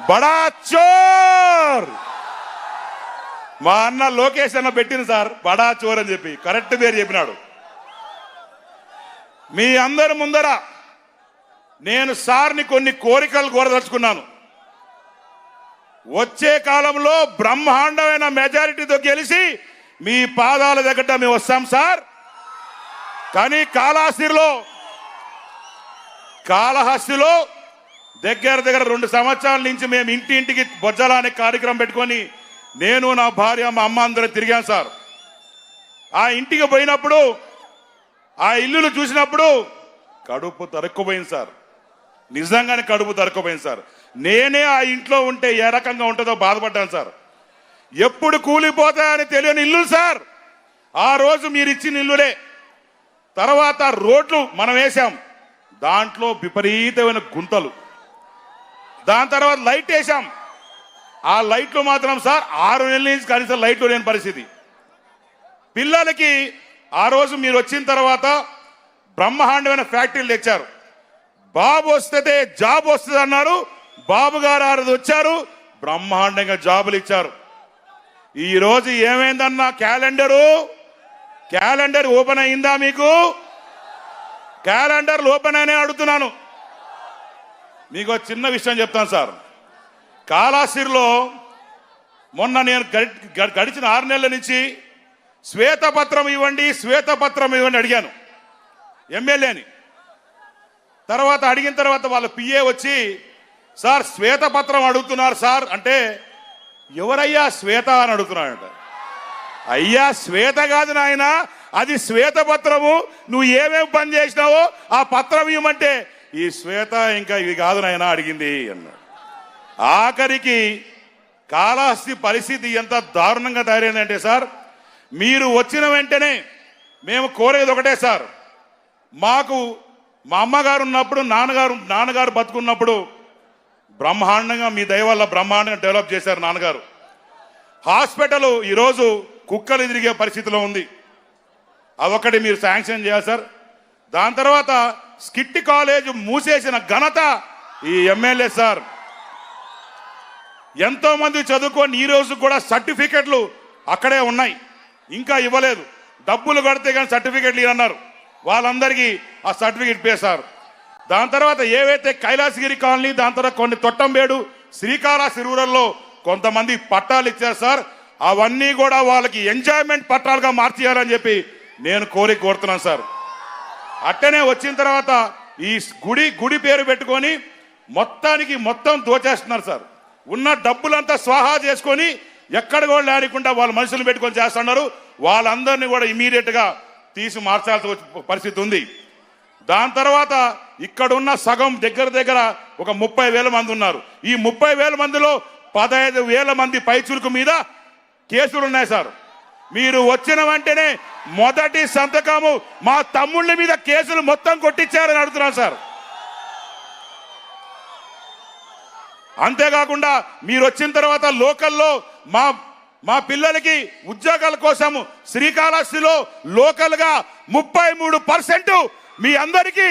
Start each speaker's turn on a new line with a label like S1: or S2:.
S1: బడా చోర్! మా అన్న లోకేష్ అన్న పెట్టింది సార్ బడా చోర్ అని చెప్పి. కరెక్ట్ పేరు చెప్పినాడు. మీ అందరి ముందర నేను సార్ని కొన్ని కోరికలు కోరదలుచుకున్నాను. వచ్చే కాలంలో బ్రహ్మాండమైన మెజారిటీతో గెలిచి మీ పాదాల దగ్గర మేము వస్తాం సార్. కానీ కాళహస్తిలో కాళహస్తిలో దగ్గర దగ్గర రెండు సంవత్సరాల నుంచి మేము ఇంటి ఇంటికి బొజ్జల అనే కార్యక్రమం పెట్టుకొని నేను నా భార్య మా అమ్మ అందరం తిరిగాం సార్. ఆ ఇంటికి పోయినప్పుడు ఆ ఇల్లులు చూసినప్పుడు కడుపు తరుక్కుపోయింది సార్. నిజంగానే కడుపు తరుక్కుపోయింది సార్. నేనే ఆ ఇంట్లో ఉంటే ఏ రకంగా ఉంటుందో బాధపడ్డాను సార్. ఎప్పుడు కూలిపోతాయని తెలియని ఇల్లులు సార్. ఆ రోజు మీరు ఇచ్చిన ఇల్లులే. తర్వాత రోడ్లు మనం వేసాం దాంట్లో విపరీతమైన గుంతలు. దాని తర్వాత లైట్ వేసాం ఆ లైట్లు మాత్రం సార్ ఆరు నెలల నుంచి కనీసం లైట్లు లేని పరిస్థితి. పిల్లలకి ఆ రోజు మీరు వచ్చిన తర్వాత బ్రహ్మాండమైన ఫ్యాక్టరీలు తెచ్చారు. బాబు వస్తే జాబ్ వస్తుంది అన్నారు. బాబు గారు ఆ రోజు వచ్చారు. బ్రహ్మాండంగా జాబులు ఇచ్చారు. ఈరోజు ఏమైందన్న క్యాలెండరు? క్యాలెండర్ ఓపెన్ అయిందా మీకు? క్యాలెండర్లు ఓపెన్ అయినా అడుగుతున్నాను. మీకు చిన్న విషయం చెప్తాను సార్. కాళాసిరిలో మొన్న నేను గడి- గడిచిన ఆరు నెలల నుంచి శ్వేతపత్రం ఇవ్వండి శ్వేతపత్రం ఇవ్వండి అడిగాను. ఎమ్మెల్యేని. తర్వాత అడిగిన తర్వాత వాళ్ళ పిఏ వచ్చి సార్ శ్వేతపత్రం అడుగుతున్నారు సార్. అంటే ఎవరయ్యా శ్వేత? అని అడుగుతున్నాడంట. అయ్యా శ్వేత కాదు నాయన అది శ్వేతపత్రము. నువ్వు ఏమేమి పని చేసినావో ఆ పత్రం ఇవ్వమంటే ఈ శ్వేత ఇంకా ఇది కాదు నాయన అడిగింది అన్నాడు. ఆఖరికి కాళహస్తి పరిస్థితి ఎంత దారుణంగా తయారైందంటే సార్ మీరు వచ్చిన వెంటనే మేము కోరేది ఒకటే సార్ మాకు మా అమ్మగారు ఉన్నప్పుడు నాన్నగారు నాన్నగారు బతుకున్నప్పుడు బ్రహ్మాండంగా మీ దయ వల్ల బ్రహ్మాండంగా డెవలప్ చేశారు నాన్నగారు. హాస్పిటల్ ఈరోజు కుక్కలు తిరిగే పరిస్థితిలో ఉంది. అదొకటి మీరు శాంక్షన్ చేయాలి సార్. దాని తర్వాత స్కిట్ కాలేజ్ మూసేసిన ఘనత ఈ ఎమ్మెల్యే సార్. ఎంతో మంది చదువుకొని ఈ రోజు కూడా సర్టిఫికెట్లు అక్కడే ఉన్నాయి. ఇంకా ఇవ్వలేదు. డబ్బులు కడితే కానీ సర్టిఫికెట్లు ఇవ్వన్నారు వాళ్ళందరికీ ఆ సర్టిఫికెట్ పేశారు దాని తర్వాత ఏవైతే కైలాసగిరి కాలనీ దాని తర్వాత కొన్ని తొట్టంబేడు శ్రీకాళహస్తి రూరల్లో కొంతమంది పట్టాలు ఇచ్చారు సార్. అవన్నీ కూడా వాళ్ళకి ఎంజాయ్మెంట్ పట్టాలుగా మార్చేయాలని చెప్పి నేను కోరి కోరుతున్నాను సార్. అట్టనే వచ్చిన తర్వాత ఈ గుడి గుడి పేరు పెట్టుకొని మొత్తానికి మొత్తం దోచేస్తున్నారు సార్. ఉన్న డబ్బులంతా స్వాహా చేసుకొని ఎక్కడ కూడా లేకుండా వాళ్ళ మనుషులు పెట్టుకొని చేస్తున్నారు. వాళ్ళందరినీ కూడా ఇమీడియట్గా తీసి మార్చాల్సిన పరిస్థితి ఉంది. దాని తర్వాత ఇక్కడ ఉన్న సగం దగ్గర దగ్గర ఒక ముప్పై వేల మంది ఉన్నారు. ఈ ముప్పై వేల మందిలో పదహైదు వేల మంది పైచులకు మీద కేసులు ఉన్నాయి సార్. మీరు వచ్చిన వెంటనే మొదటి సంతకము మా తమ్ముళ్ళ మీద కేసులు మొత్తం కొట్టించారని అడుగుతున్నాను సార్. అంతేకాకుండా మీరు వచ్చిన తర్వాత లోకల్లో మా మా పిల్లలకి ఉద్యోగాల కోసం శ్రీకాళహస్తిలో లోకల్గా ముప్పై మూడు పర్సెంట్ మీ అందరికీ